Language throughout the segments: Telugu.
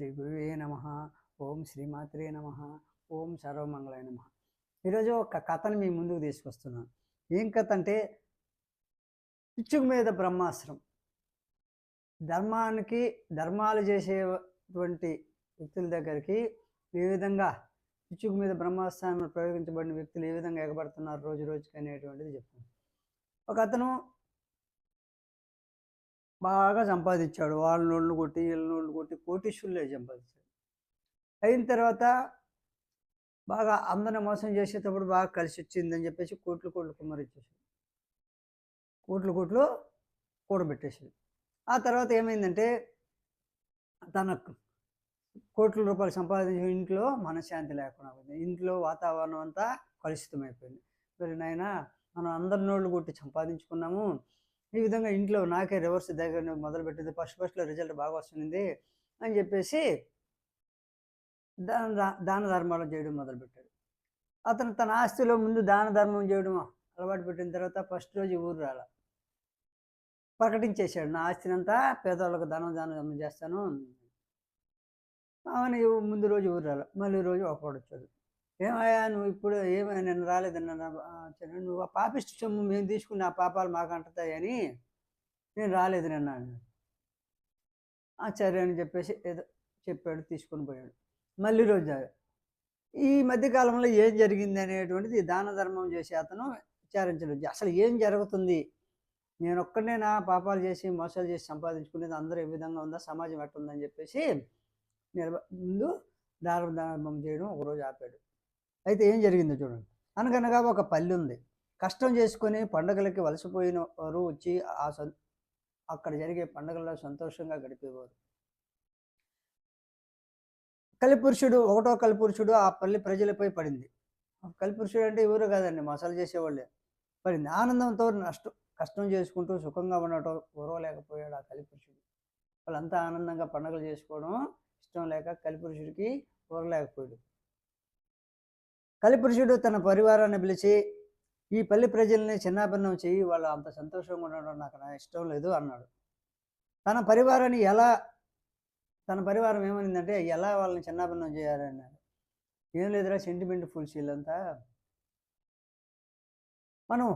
శ్రీ గురువే నమ. ఓం శ్రీమాత్రే నమ. ఓం సర్వమంగళాయ నమ. ఈరోజు ఒక కథను మీ ముందుకు తీసుకొస్తున్నాను. ఏం కథ అంటే పిచ్చుకు మీద బ్రహ్మాస్త్రం. ధర్మానికి ధర్మాలు చేసేటువంటి వ్యక్తుల దగ్గరికి ఏ విధంగా పిచ్చుకు మీద బ్రహ్మాస్త్రాన్ని ప్రయోగించబడిన వ్యక్తులు ఏ విధంగా ఎగబడుతున్నారు రోజు రోజుకి అనేటువంటిది చెప్తాను. ఒక అతను బాగా సంపాదించాడు. వాళ్ళ నోళ్ళు కొట్టి వీళ్ళ నోళ్ళు కొట్టి కోటీశ్వరులే సంపాదించాడు. అయిన తర్వాత బాగా అందరిని మోసం చేసేటప్పుడు బాగా కలిసి వచ్చిందని చెప్పేసి కోట్లు కోట్లు కుమ్మరిచ్చేసాడు కోట్లు కోట్లు కూడబెట్టేసాడు ఆ తర్వాత ఏమైందంటే తన కోట్ల రూపాయలు సంపాదించిన ఇంట్లో మనశ్శాంతి లేకుండా పోయింది. ఇంట్లో వాతావరణం అంతా కలుషితం అయిపోయింది మరి నాయన మనం అందరి నోళ్ళు కొట్టి సంపాదించుకున్నాము. ఈ విధంగా ఇంట్లో నాకే రివర్స్ దగ్గర మొదలు పెట్టింది. ఫస్ట్ ఫస్ట్లో రిజల్ట్ బాగా వస్తుంది అని చెప్పేసి దాన దాన ధర్మాలు చేయడం మొదలుపెట్టాడు అతను తన ఆస్తిలో ముందు దాన ధర్మం చేయడం అలవాటు పెట్టిన తర్వాత ఫస్ట్ రోజు ఊరు రాల. ప్రకటించేశాడు నా ఆస్తినంతా పేదవాళ్ళకు దానం దానం చేస్తాను. ఆమె ముందు రోజు ఊరు రాల. మళ్ళీ రోజు ఒకడు వచ్చాడు. ఏమయ్యా నువ్వు ఇప్పుడు ఏమైనా నేను రాలేదన్నా నువ్వు ఆ పాపిష్టి సొమ్ము మేము తీసుకుని ఆ పాపాలు మాకు అంటుతాయని నేను రాలేదు నిన్న అన్నాడు. సరే అని చెప్పేసి ఏదో చెప్పాడు తీసుకొని పోయాడు. మళ్ళీ రోజు ఈ మధ్యకాలంలో ఏం జరిగింది అనేటువంటిది దాన ధర్మం చేసే అతను విచారించడం అసలు ఏం జరుగుతుంది? నేను ఒక్కడే నా పాపాలు చేసి మోసాలు చేసి సంపాదించుకునేది అందరూ ఏ విధంగా ఉందా? సమాజం ఎట్టుందని చెప్పేసి నిలబ ముందు దాన ధర్మం చేయడం ఒకరోజు ఆపాడు. అయితే ఏం జరిగిందో చూడండి. అనగనగా ఒక పల్లె ఉంది. కష్టం చేసుకొని పండగలకి వలసపోయిన వారు వచ్చి ఆ సం అక్కడ జరిగే పండగల్లో సంతోషంగా గడిపేవారు. కలిపురుషుడు ఒకటో కలిపురుషుడు ఆ పల్లె ప్రజలపై పడింది. కలిపురుషుడు అంటే ఎవరు కాదండి మసాలా చేసేవాళ్ళే. పడింది. ఆనందంతో నష్టం కష్టం చేసుకుంటూ సుఖంగా ఉండటం ఓరవలేకపోయాడు ఆ కలిపురుషుడు. వాళ్ళంతా ఆనందంగా పండుగలు చేసుకోవడం ఇష్టం లేక కలిపురుషుడికి ఓరలేకపోయాడు. కలిపురుషుడు తన పరివారాన్ని పిలిచి ఈ పల్లి ప్రజల్ని చిన్నాభిన్నం చేయి వాళ్ళు అంత సంతోషంగా ఉండడం నాకు నా ఇష్టం లేదు అన్నాడు. తన పరివారాన్ని ఎలా తన పరివారం ఏమైందంటే ఎలా వాళ్ళని చిన్నాభిన్నం చేయాలన్నాడు ఏం లేదురా సెంటిమెంట్ ఫుల్స్ వీళ్ళంతా. మనం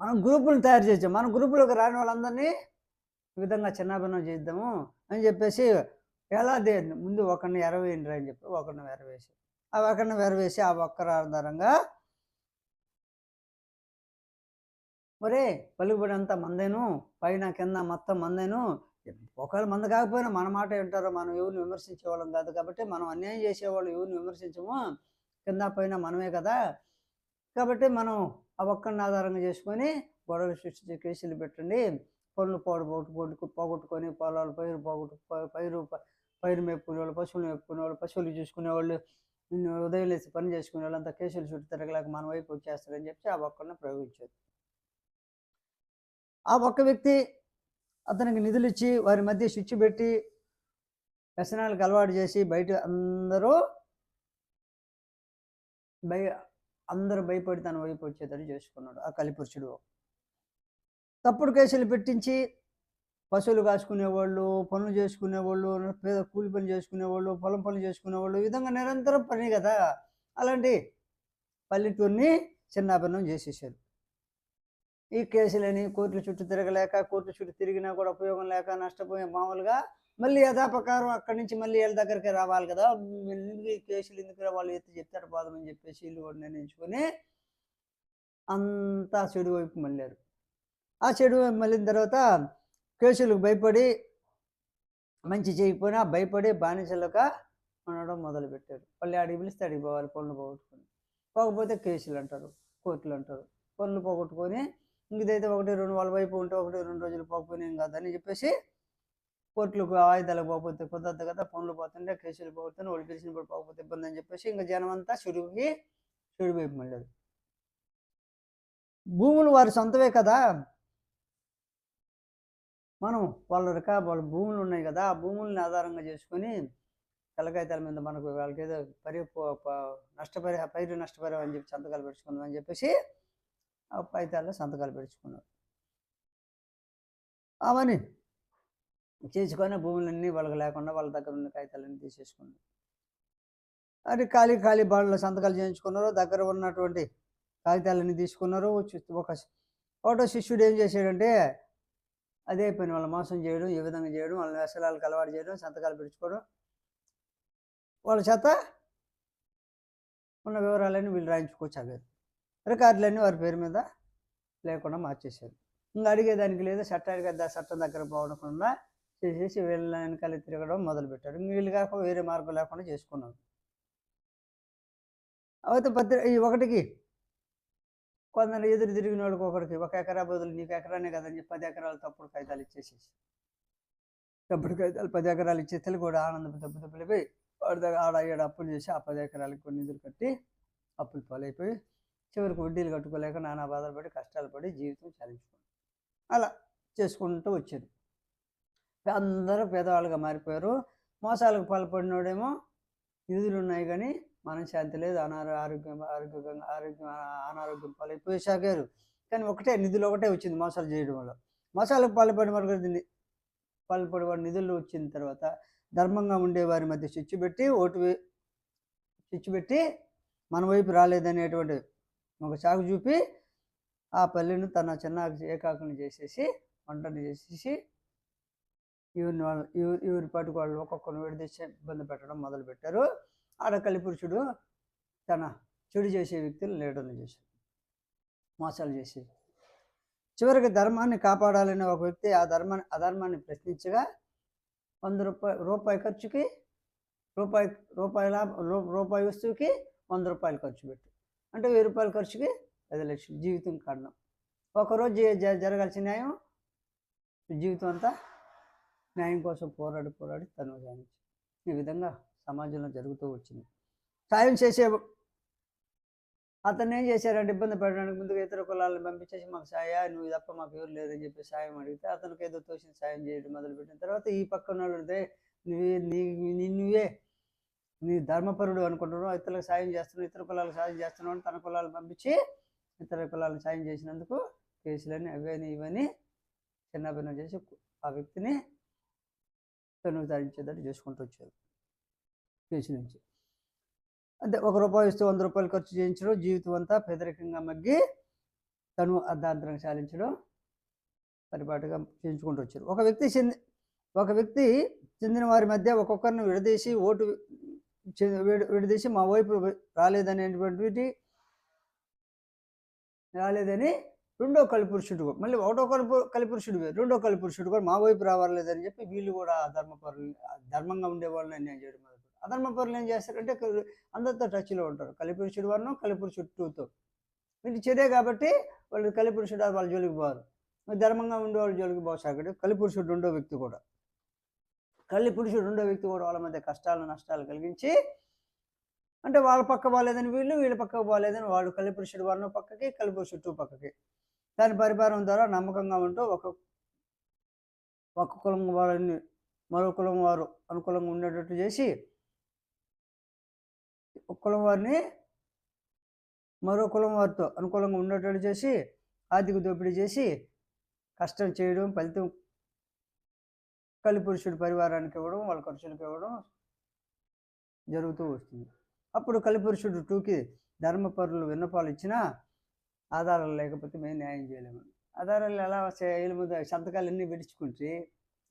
మనం గ్రూపులను తయారు చేద్దాం. మన గ్రూపులోకి రాని వాళ్ళందరినీ ఈ విధంగా చిన్నాభిన్నం చేద్దాము అని చెప్పేసి ఎలా ముందు ఒకరిని ఎరవేయండి అని చెప్పి ఒకరిని ఎరవేసి ఆ ఒకరిని వెరవేసి ఆ ఒక్కరి ఆధారంగా ఒరే పలుకుబడి అంతా మందేను పైన కింద మొత్తం మందేను. ఒకవేళ మంద కాకపోయినా మన మాట వింటారో మనం ఎవరిని విమర్శించేవాళ్ళం కాదు కాబట్టి మనం అన్యాయం చేసేవాళ్ళు ఎవరిని విమర్శించము. కింద పైన మనమే కదా. కాబట్టి మనం ఆ ఒక్కరిని ఆధారంగా చేసుకొని గొడవలు సృష్టించి కేసులు పెట్టండి. పనులు పోడు పోగొట్టు పోగొట్టుకొని పొలాలు పైరు పోగొట్టు పైరు పైరు మేపుకునే వాళ్ళు పశువులు మేపుకునే వాళ్ళు పశువులు చూసుకునేవాళ్ళు నిన్ను ఉదయం లేచి పని చేసుకునే వాళ్ళంతా కేసులు చుట్టూ తిరగలేక మన వైపు వచ్చేస్తారని చెప్పి ఆ ఒక్కరిని ప్రయోగించారు. ఆ ఒక్క వ్యక్తి అతనికి నిధులు ఇచ్చి వారి మధ్య స్విచ్ పెట్టి వ్యసనాలకు అలవాటు చేసి బయట అందరూ భయ అందరూ భయపడి తన వైపు వచ్చేటట్టు చేసుకున్నాడు ఆ కలిపురుషుడు తప్పుడు కేసులు పెట్టించి పశువులు కాసుకునేవాళ్ళు పనులు చేసుకునేవాళ్ళు పేద కూలి పని చేసుకునేవాళ్ళు పొలం పనులు చేసుకునేవాళ్ళు ఈ విధంగా నిరంతరం పని కదా? అలాంటి పల్లెటూరిని చిన్నాభిన్నం చేసేసారు ఈ కేసులని కోర్టుల చుట్టూ తిరగలేక కోర్టుల చుట్టూ తిరిగినా కూడా ఉపయోగం లేక నష్టపోయే మామూలుగా. మళ్ళీ యథాపకారం అక్కడి నుంచి మళ్ళీ వీళ్ళ దగ్గరికి రావాలి కదా? ఎందుకు ఈ కేసులు ఎందుకు వాళ్ళు ఎత్తి చెప్తారు బాధమని చెప్పేసి వీళ్ళు కూడా నిర్ణయించుకొని అంతా చెడు వైపు మళ్ళారు. ఆ చెడు వైపు మళ్ళిన తర్వాత కేసులకు భయపడి మంచి చేయకపోయినా భయపడి బానిసలుగా ఉండడం మొదలుపెట్టారు. మళ్ళీ ఆడికి పిలిస్తే అడిగి పోవాలి పనులు పోగొట్టుకొని. పోకపోతే కేసులు అంటారు కోర్టులు అంటారు. పనులు పోగొట్టుకొని ఇంకదైతే ఒకటి రెండు వాళ్ళ వైపు ఉంటే ఒకటి రెండు రోజులు పోకపోయినాం కాదని చెప్పేసి కోర్టులకు ఆయుధాలకు పోకపోతే కుదరదు కదా పనులు పోతుంటే కేసులు పోతుంటే వాళ్ళు పిలిచినప్పుడు పోకపోతే ఇబ్బంది అని చెప్పేసి ఇంకా జనం అంతా చెడుకి చెడు వైపు మళ్ళీ భూములు వారి సొంతవే కదా మనం వాళ్ళ రక వాళ్ళ భూములు ఉన్నాయి కదా ఆ భూముల్ని ఆధారంగా చేసుకొని తెల్లకాయితాల మీద మనకు వాళ్ళకి ఏదో పరి ప- నష్టపరి పైరు నష్టపరిహారం అని చెప్పి సంతకాలు పెట్టుకుందాం అని చెప్పేసి ఆ కాగితాల్లో సంతకాలు పెట్టుకున్నారు. అవని చేసుకొని భూములన్నీ వాళ్ళకి లేకుండా వాళ్ళ దగ్గర ఉన్న కాగితాలన్నీ తీసేసుకున్నారు. అది ఖాళీ ఖాళీ బాడలో సంతకాలు చేయించుకున్నారు దగ్గర ఉన్నటువంటి కాగితాలన్నీ తీసుకున్నారు ఒక ఫోటో శిష్యుడు ఏం చేశాడంటే అదే పని వాళ్ళ మోసం చేయడం ఈ విధంగా చేయడం వాళ్ళ వ్యసనాలకు అలవాటు చేయడం సంతకాలు పెంచుకోవడం. వాళ్ళ చేత ఉన్న వివరాలన్నీ వీళ్ళు రాయించుకోసాగారు రికార్డులన్నీ వారి పేరు మీద లేకుండా మార్చేశారు. ఇంకా అడిగేదానికి లేదు చట్టానికి దా- చట్టం దగ్గర పోవకుండా చేసేసి వీళ్ళ వెనకాల తిరగడం మొదలుపెట్టారు. ఇంక వీళ్ళు కాక వేరే మార్గం లేకుండా చేసుకున్నారు. అయితే పత్రిక ఈ ఒకటికి కొందరు ఎదురు తిరిగిన వాళ్ళకి ఒకరికి ఒక ఎకరా బదులు నీకు ఎకరానే కదని చెప్పి పది ఎకరాలు తప్పుడు కాగితాలు ఇచ్చేసేసి తప్పుడు కాగితాలు పది ఎకరాలు ఇచ్చేస్తే కూడా ఆనందం దెబ్బ దెబ్బలిపోయి వాడి దగ్గర ఆడ ఏడు అప్పులు చేసి ఆ పది ఎకరాలకు కొన్ని నిధులు కట్టి అప్పులు పాలైపోయి చివరికి వడ్డీలు కట్టుకోలేక నానా బాధలు పడి కష్టాలు పడి జీవితం చాలించుకున్నాడు. అలా చేసుకుంటూ వచ్చేది అందరూ పేదవాళ్ళుగా మారిపోయారు. మోసాలకు పాల్పడినోడేమో నిధులు ఉన్నాయి కానీ మనశ్శాంతి లేదు అనారో ఆరోగ్యం ఆరోగ్యంగా ఆరోగ్యం అనారోగ్యం పాలైపోయి సాగారు కానీ ఒకటే నిధులు ఒకటే వచ్చింది మోసాలు చేయడం వల్ల. మోసాలకు పాల్పడిన వారికి పాల్పడి వారి నిధులు వచ్చిన తర్వాత ధర్మంగా ఉండే వారి మధ్య చిచ్చు పెట్టి ఓటు చిచ్చు పెట్టి మన వైపు రాలేదనేటువంటి ఒక చాకు చూపి ఆ పల్లెను తన చిన్న ఏకాకుని చేసేసి వంటని చేసేసి ఈవిని వాళ్ళ ఈవి- ఈవిరి పాటికి వాళ్ళు ఒక్కొక్కరిని విడదీసి ఇబ్బంది పెట్టడం మొదలుపెట్టారు. ఆడ కలిపురుషుడు తన చెడు చేసే వ్యక్తులు లీడర్లు చేశాడు. మోసాలు చేసి చివరికి ధర్మాన్ని కాపాడాలని ఒక వ్యక్తి ఆ ధర్మాన్ని అధర్మాన్ని ప్రశ్నించగా వంద రూపాయి రూపాయి ఖర్చుకి రూపాయి రూపాయి రూ- రూపాయి వస్తువుకి వంద రూపాయలు ఖర్చు పెట్టు. అంటే వెయ్యి రూపాయల ఖర్చుకి పది లక్షలు జీవితం కారణం. ఒకరోజు జరగాల్సిన న్యాయం జీవితం అంతా న్యాయం కోసం పోరాడి పోరాడి తను సాధించి ఈ విధంగా సమాజంలో జరుగుతూ వచ్చింది. సాయం చేసే అతను ఏం చేశారంటే ఇబ్బంది పెట్టడానికి ముందుగా ఇతర కులాలను పంపించేసి మాకు సాయ నువ్వు తప్ప మాకు ఎవరు లేదని చెప్పి సాయం అడిగితే అతనికి ఏదో తోసిన సాయం చేయడం మొదలుపెట్టిన తర్వాత ఈ పక్కన వాళ్ళు నువ్వే నీ నువ్వే నీ ధర్మపరుడు అనుకుంటున్నావు ఇతరులకు సాయం చేస్తున్నావు ఇతర కులాలకు సాయం చేస్తున్నావు అని తన కులాలను పంపించి ఇతర కులాలకు సాయం చేసినందుకు కేసులని అవని ఇవని చిన్నభిన్నం చేసి ఆ వ్యక్తిని తను ధరించేటట్టు చేసుకుంటూ వచ్చారు. కేసు నుంచి. అంటే ఒక రూపాయి ఇస్తూ వంద రూపాయలు ఖర్చు చేయించడం జీవితం అంతా పేదరికంగా మగ్గి తను అర్ధాంతరంగా చాలించడం పరిపాటుగా చేయించుకుంటూ వచ్చారు. ఒక వ్యక్తి చెంది ఒక వ్యక్తి చెందిన వారి మధ్య ఒక్కొక్కరిని విడదీసి ఓటు చె- విడదీసి మా వైపు రాలేదనేటువంటివి రాలేదని రెండో కలిపురుషుడు మళ్ళీ ఒకటో కలుపు కలిపురుషుడు రెండో కలిపురుషుడు కూడా మా వైపు రావాలేదని చెప్పి వీళ్ళు కూడా ఆ ధర్మపరులు ఆ ధర్మంగా ఉండేవాళ్ళని నేను అన్యాయం చేయడం అధర్మపరులు ఏం చేస్తారంటే అందరితో టచ్లో ఉంటారు. కలిపురుషుడు వన్ కలిపురుషుడు టూతో వీళ్ళు చెడే కాబట్టి వాళ్ళు కలిపురుషుడు వాళ్ళ జోలికి పోరు. ధర్మంగా ఉండే వాళ్ళు జోలికి పోసాగడు కలిపురుషుడు రెండో వ్యక్తి కూడా. కలిపురుషుడు రెండో వ్యక్తి కూడా వాళ్ళ మధ్య కష్టాలు నష్టాలు కలిగించి అంటే వాళ్ళ పక్క బాగాలేదని వీళ్ళు వీళ్ళ పక్క బాగాలేదని వాళ్ళు కలిపురుషుడు వర్ణం పక్కకి కలిపురుషుడు టూ పక్కకి. దాని పరిపాలన ద్వారా నమ్మకంగా ఉంటూ ఒక ఒక కులం వారిని మరో కులం వారు అనుకూలంగా ఉండేటట్టు చేసి ఒక కులం వారిని మరో కులం వారితో అనుకూలంగా ఉండేటట్టు చేసి ఆర్థిక దోపిడీ చేసి కష్టం చేయడం ఫలితం కలిపురుషుడి పరివారానికి ఇవ్వడం వాళ్ళ ఖర్చులకు ఇవ్వడం జరుగుతూ వస్తుంది. అప్పుడు కలిపురుషుడు టూకి ధర్మపరులు విన్నపాలు ఇచ్చినా ఆధారాలు లేకపోతే మేము న్యాయం చేయలేము. ఆధారాలు ఎలా వస్తాయి ముందు సంతకాలు అన్నీ విడుచుకుంటే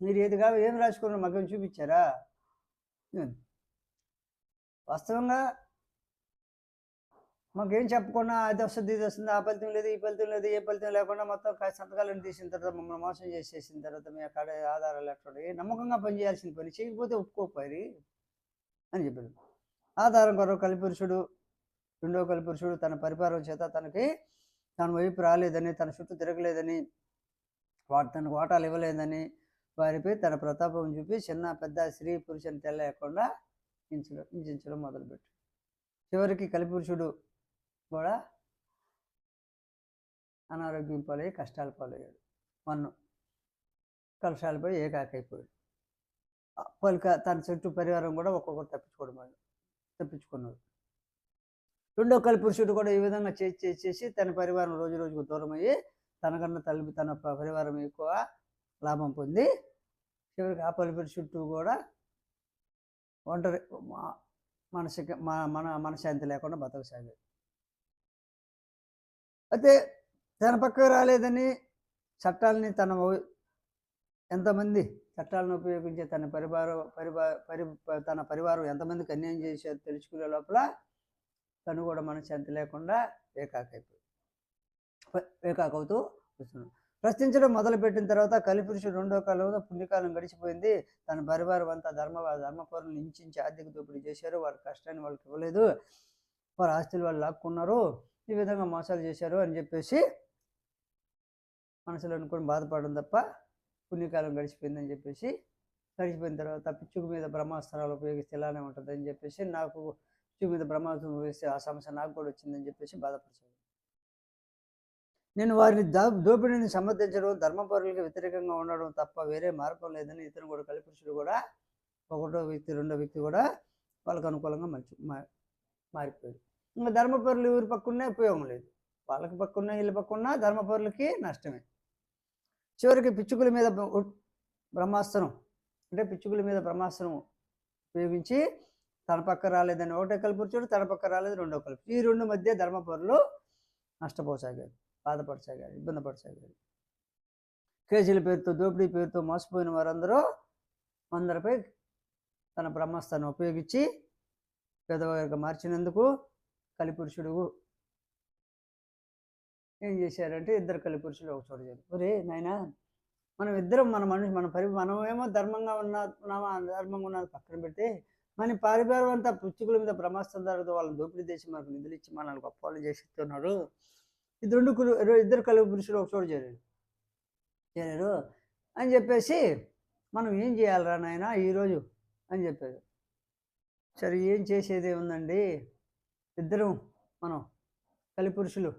మీరు ఏది కాదు ఏం రాసుకున్నారు మగ్గం చూపించారా? వాస్తవంగా మాకేం చెప్పకుండా అది వస్తుంది ఇది వస్తుంది ఆ ఫలితం లేదు ఈ ఫలితం లేదు ఏ ఫలితం లేకుండా మొత్తం సంతకాలను తీసిన తర్వాత మమ్మల్ని మోసం చేసేసిన తర్వాత మీ అక్కడ ఆధారాలు ఎక్కడ నమ్మకంగా పనిచేయాల్సిన పని చేయకపోతే ఒప్పుకోపోయి అని చెప్పాడు. ఆధారం కొరకు కలిపురుషుడు రెండో కలిపురుషుడు తన పరిపాలన చేత తనకి తన వైపు రాలేదని తన చుట్టూ తిరగలేదని వాడు తనకు వాటాలు ఇవ్వలేదని వారిపై తన ప్రతాపం చూపి చిన్న పెద్ద స్త్రీ పురుషుని తెలియకుండా హింసడం హింసించడం మొదలుపెట్టు చివరికి కలిపురుషుడు కూడా అనారోగ్యం పాలయ్యి కష్టాలు పాలయ్యాడు. మన్ను కలశాలపై ఏకాకైపోయాడు. పలుక పలిక తన చుట్టూ పరివారం కూడా ఒక్కొక్కరు తప్పించుకోవడం తప్పించుకున్నాడు తప్పించుకున్నారు. రెండో కలిపురుషుడు కూడా ఈ విధంగా చేసి చేసి చేసి తన పరివారం రోజు రోజుకు దూరం అయ్యి తనకన్నా తల్లి తన ప- పరివారం ఎక్కువ లాభం పొంది చివరికి ఆ పలుపురి చుట్టూ కూడా ఒంటరి మా- మనసుకి మన మన మనశాంతి లేకుండా బతకసాగాడు. అయితే తన పక్కకు రాలేదని చట్టాలని తన ఎంతమంది చట్టాలను ఉపయోగించే తన పరివారం పరివా పరి తన పరివారం ఎంతమందికి అన్యాయం చేశారో తెలుసుకునే లోపల తను కూడా మనశ్శాంతి లేకుండా ఏకాకైపోయి ఏకాకవుతూ కూర్చున్నాడు ప్రశ్నించడం మొదలుపెట్టిన తర్వాత కలిపురుషుడు రెండో కాలంలో పుణ్యకాలం గడిచిపోయింది. తన పరివారం అంతా ధర్మ ధర్మపరులను హింసించి ఆర్థిక దోపిడీ చేశారు. వారి కష్టాన్ని వాళ్ళకి ఇవ్వలేదు. వారి ఆస్తులు వాళ్ళు లాక్కున్నారు. ఈ విధంగా మోసాలు చేశారు అని చెప్పేసి మనసులో అనుకుని బాధపడడం తప్ప పుణ్యకాలం గడిచిపోయిందని చెప్పేసి గడిచిపోయిన తర్వాత పిచ్చుకు మీద బ్రహ్మాస్త్రాలు ఉపయోగిస్తే ఇలానే ఉంటుంది అని చెప్పేసి నాకు పిచ్చుకు మీద బ్రహ్మాస్త్రం ఉపయోగిస్తే ఆ సమస్య నాకు కూడా వచ్చిందని చెప్పేసి బాధపరిచాడు నేను వారిని దా దోపిడీని సమర్థించడం ధర్మపరులకు వ్యతిరేకంగా ఉండడం తప్ప వేరే మార్గం లేదని ఇతను కూడా కలిపురుషుడు కూడా ఒకటో వ్యక్తి రెండో వ్యక్తి కూడా వాళ్ళకు అనుకూలంగా మంచి మా- మారిపోయాడు ఇంకా ధర్మపరులు ఊరి పక్కనే ఉపయోగం లేదు. వాళ్ళకి పక్కన వీళ్ళ పక్కన ధర్మపరులకి నష్టమే. చివరికి పిచ్చుకుల మీద బ్రహ్మాస్త్రం అంటే పిచ్చుకుల మీద బ్రహ్మాస్త్రం ఉపయోగించి తన పక్క రాలేదని ఒకటే కల్పించాడు తన పక్క రాలేదు రెండో కలుపు. ఈ రెండు మధ్య ధర్మపరులు నష్టపోసాగారు బాధపడసాగారు ఇబ్బంది పడసాగారు. కేజీల పేరుతో దోపిడీ పేరుతో మోసపోయిన వారందరూ అందరిపై తన బ్రహ్మాస్త్రాన్ని ఉపయోగించి పేదవారికి మార్చినందుకు కలిపురుషుడు ఏం చేశారంటే ఇద్దరు కలిపురుషులు ఒక చోట చేరు ఒరే నాయనా మనం ఇద్దరం మన మనిషి మన పరి మనమేమో ధర్మంగా ఉన్న ఉన్నామా? ధర్మంగా ఉన్నది పక్కన పెడితే మన పరివారం అంతా పుచ్చుకుల మీద బ్రహ్మాస్త్రం తర్వాత వాళ్ళని దోపిడీ చేసి మనకు నిధులు ఇచ్చి మనల్ని గొప్ప చేస్తున్నారు చేసి ఇది రెండు కులు ఇద్దరు కలిపి పురుషులు ఒక చోట చేరారు. చేరారు అని చెప్పేసి మనం ఏం చేయాలిరా నాయన ఈరోజు అని చెప్పారు. సరే ఏం చేసేది ఉందండి ఇద్దరం మనం కలిపురుషులు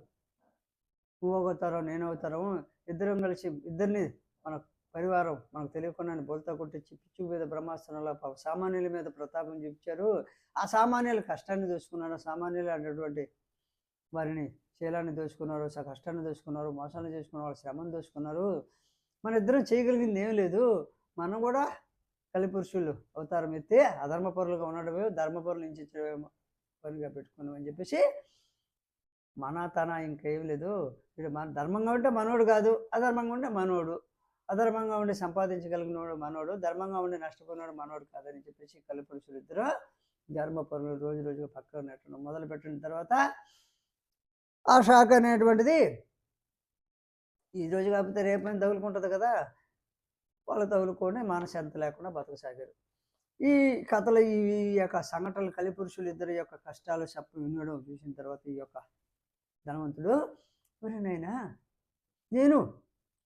నువ్వు అవుతారో నేను అవుతారో ఇద్దరం కలిసి ఇద్దరిని మన పరివారం మనకు తెలియకుండా బోల్తా కొట్టించి పిచ్చు మీద బ్రహ్మాస్త్రంలో సామాన్యుల మీద ప్రతాపం చూపించారు. ఆ సామాన్యుల కష్టాన్ని దోచుకున్నారు సామాన్యులు అనేటువంటి వారిని శీలాన్ని దోచుకున్నారు స కష్టాన్ని దోచుకున్నారు మోసాన్ని చేసుకున్నారు వాళ్ళు శ్రమను దోచుకున్నారు మన ఇద్దరం చేయగలిగింది ఏం లేదు. మనం కూడా కలిపురుషులు అవతారం ఎత్తి అధర్మపరులుగా ఉండడమే ధర్మపరులు నుంచి పనిగా పెట్టుకున్నామని చెప్పేసి మన తన ఇంకేం లేదు. వీడు మన ధర్మంగా ఉంటే మనోడు కాదు అధర్మంగా ఉంటే మనోడు అధర్మంగా ఉండి సంపాదించగలిగినోడు మనోడు ధర్మంగా ఉండి నష్టపోయినోడు మనోడు కాదని చెప్పేసి కలిపురుషులు ఇద్దరు ధర్మపరులు రోజు రోజుగా పక్కన నెట్టడం మొదలు పెట్టిన తర్వాత ఆ షాక్ అనేటువంటిది ఈ రోజు కాకపోతే రేపైనా తగులుకుంటుంది కదా వాళ్ళు తగులుకొని మానశాంతి లేకుండా బతకసాగారు. ఈ కథలు ఈ యొక్క సంఘటనలు కలిపురుషులు ఇద్దరు యొక్క కష్టాలు చెప్పు వినడం చూసిన తర్వాత ఈ యొక్క ధనవంతుడు మరి నాయనా నేను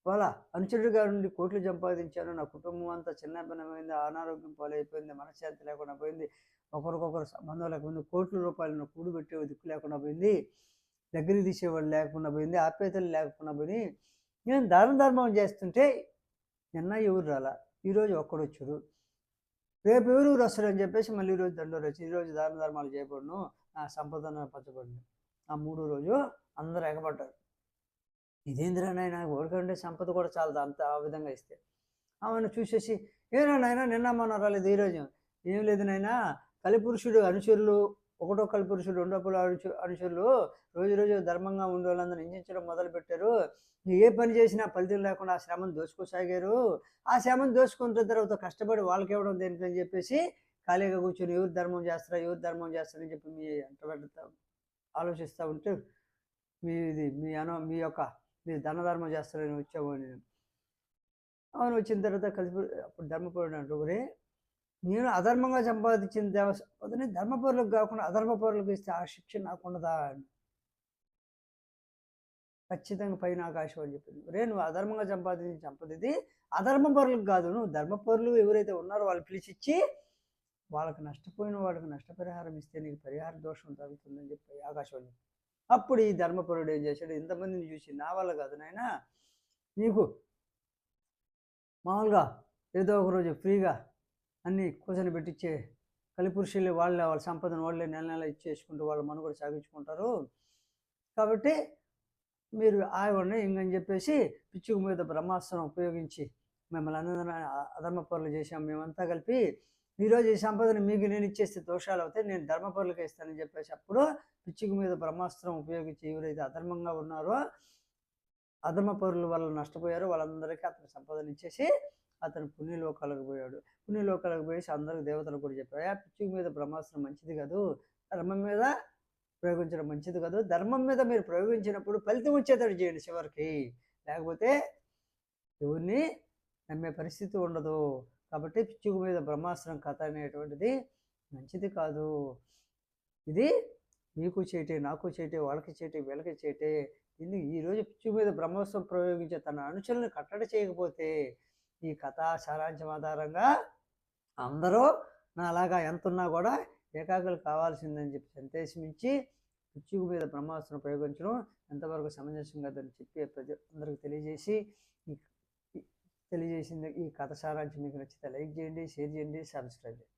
వాళ్ళ అనుచరుడిగా నుండి కోట్లు సంపాదించాను. నా కుటుంబం అంతా చిన్నభిన్నమైంది. అనారోగ్యం పాలైపోయింది. మనశ్శాంతి లేకుండా పోయింది. ఒకరికొకరు సంబంధం లేకపోయింది. కోట్ల రూపాయలను కూడుబెట్టే దిక్కు లేకుండా పోయింది. దగ్గర తీసేవాళ్ళు లేకుండా పోయింది. ఆప్యాయతలు లేకుండా పోయి నేను దాన ధర్మం చేస్తుంటే నిన్న ఎవరు రాలా? ఈరోజు ఒక్కడు రేపు ఎవరు వస్తారని చెప్పేసి మళ్ళీ ఈరోజు దండోరు వచ్చి ఈరోజు దాన ధర్మాలు చేయబడును నా సంపదను ఆ మూడో రోజు అందరూ ఎగబడ్డారు. ఇదేందిరా నాయన ఓడికంటే సంపద కూడా చాలదు అంత ఆ విధంగా ఇస్తే. ఆమెను చూసేసి ఏనా నాయన నిన్న మొన్న రాలేదు ఈరోజు ఏం లేదు నాయన కలిపురుషుడు అనుచరులు ఒకటో కలిపురుషుడు రెండో కుల అనుచు అనుచరులు రోజు రోజు ధర్మంగా ఉండే వాళ్ళందరూ నిందించడం మొదలుపెట్టారు. ఏ పని చేసినా ఫలితం లేకుండా ఆ శ్రమను దోచుకోసాగారు. ఆ శ్రమను దోచుకున్న తర్వాత కష్టపడి వాళ్ళకి ఇవ్వడం దేనికని చెప్పేసి ఖాళీగా కూర్చొని ఎవరు ధర్మం చేస్తారా ఎవరు ధర్మం చేస్తారని చెప్పి మీ అంటబెడతా ఆలోచిస్తూ ఉంటే మీ ఇది మీ అను మీ యొక్క మీరు ధనధర్మం చేస్తారని వచ్చాము నేను. అవును వచ్చిన తర్వాత కలిసి అప్పుడు ధర్మపురుడు అంటూ ఒరే నేను అధర్మంగా సంపాదించిన దేవ సంపదని ధర్మపరులకు కాకుండా అధర్మపరులకు ఇస్తే ఆ శిక్ష నాకుండదా ఖచ్చితంగా పైన ఆకాశం అని చెప్పింది. రే నువ్వు అధర్మంగా సంపాదించిన సంపద ఇది అధర్మపరులకు కాదు. నువ్వు ధర్మపరులు ఎవరైతే ఉన్నారో వాళ్ళు పిలిచిచ్చి వాళ్ళకి నష్టపోయిన వాళ్ళకి నష్టపరిహారం ఇస్తే నీకు పరిహార దోషం తగ్గుతుందని చెప్పి ఆకాశం అప్పుడు ఈ ధర్మపరుడు ఏం చేశాడు? ఇంతమందిని చూసి నా వల్ల కాదు నాయన నీకు మామూలుగా ఏదో ఒక రోజు ఫ్రీగా అన్నీ కూర్చొని పెట్టించే కలిపురుషులు వాళ్ళే వాళ్ళ సంపదను వాళ్ళే నెల నెల ఇచ్చేసుకుంటూ వాళ్ళ మనుగడ సాగించుకుంటారు. కాబట్టి మీరు ఆగండి ఇంకని చెప్పేసి పిచ్చుకు మీద బ్రహ్మాస్త్రం ఉపయోగించి మిమ్మల్ని అందరం అధర్మ పనులు చేసాం మేమంతా కలిపి ఈరోజు ఈ సంపదను మీకు నేను ఇచ్చేస్తే దోషాలు అవుతాయి నేను ధర్మ పనులకి ఇస్తానని చెప్పేసి అప్పుడు పిచ్చుకు మీద బ్రహ్మాస్త్రం ఉపయోగించి ఎవరైతే అధర్మంగా ఉన్నారో అధర్మ పరుల వల్ల నష్టపోయారో వాళ్ళందరికీ అతను సంపదను ఇచ్చేసి అతను పుణ్యలోకాలకు పోయాడు. పుణ్యలోకాలకు పోయేసి అందరికి దేవతలు కూడా చెప్పాడు ఆ పిచ్చుకు మీద బ్రహ్మాస్త్రం మంచిది కాదు. ధర్మం మీద ప్రయోగించడం మంచిది కాదు. ధర్మం మీద మీరు ప్రయోగించినప్పుడు ఫలితం వచ్చేటట్టు చేయండి చివరికి. లేకపోతే ఎవరిని నమ్మే పరిస్థితి ఉండదు. కాబట్టి పిచ్చుకు మీద బ్రహ్మాస్త్రం కథ అనేటువంటిది మంచిది కాదు. ఇది మీకు చేటే నాకు చేటే వాళ్ళకి చేటే వీళ్ళకి చేటే. దీన్ని ఈరోజు పిచ్చుక మీద బ్రహ్మాస్త్రం ప్రయోగించే తన అనుచరులను కట్టడి చేయకపోతే ఈ కథా సారాంశం ఆధారంగా అందరూ నా అలాగా ఎంత ఉన్నా కూడా ఏకాగ్రులు కావాల్సిందని చెప్పి సందేశమించి పిచ్చుకు మీద బ్రహ్మాస్త్రం ప్రయోగించడం ఎంతవరకు సమంజసం కాదని చెప్పి ప్రజ అందరికి తెలియజేసి తెలియజేసింది ఈ కథ సారాంశం. మీకు నచ్చితే లైక్ చేయండి షేర్ చేయండి సబ్స్క్రైబ్ చేయండి.